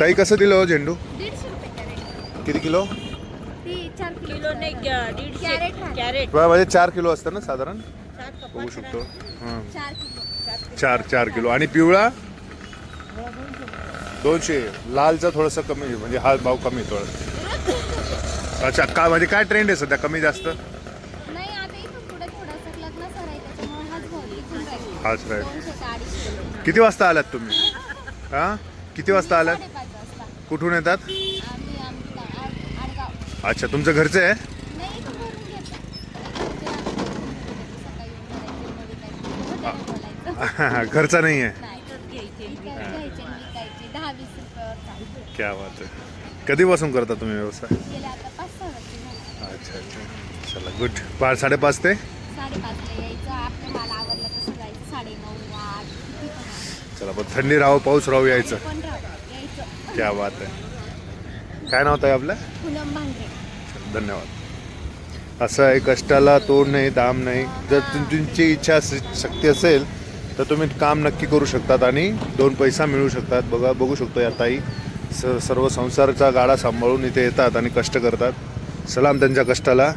ताई कसं दिलं हो झेंडू? किती किलो? नाही कॅरेट. कॅरेट म्हणजे चार किलो असतं ना साधारण? बघू शकतो. हां. चार किलो. चार किलो. आणि पिवळा? दोनशे. लालचा थोडंसं कमी म्हणजे हा भाव कमी थोडं अच्छा का म्हणजे काय ट्रेंड आहे सध्या? कमी जास्त? हाच राहील. किती वाजता आलात तुम्ही? हां? किती वाजता आलात? साडेपाच वाजता. कुठून येतात? आम्ही आम्ही का- आड- आडगाव. अच्छा तुमचं घरचं आहे? नाही इथून भरून घेतलं इथून जे आम्ही सकाळी येऊन भरायचे, मग विकायचे. हॉटेलला बोलायचं घरचा नाही आहे नाही घ्यायचे विकायचे घ्यायचे आणि विकायचे दहा वीस रुपयावर चालू क्या बात आहे. कधीपासून करता तुम्ही व्यवसाय? गेले आता पाच सहा वर्ष झाले. अच्छा अच्छा. चला गुड पाच साडेपाच ते? साडेपाचला यायचं. आपलं माल आवरलं तसं जायचं. साडे नऊ आठ किती पण आहे. चला पण थंडी राहो पाऊस राहू यायचं. पण राहू यायचं क्या बात आहे काय नाव आहे आपलं? पूनम भांगरे. धन्यवाद. असं आहे कष्टाला तोड नाही दाम नाही. जर तुम- तुमची इच्छा शक्ती असेल तर तुम्ही काम नक्की करू शकतात आणि दोन पैसा मिळू शकतात. बघा बघू शकतो या ताई. स सर्व संसाराचा गाडा सांभाळून इथे येतात आणि कष्ट करतात. सलाम त्यांच्या कष्टाला.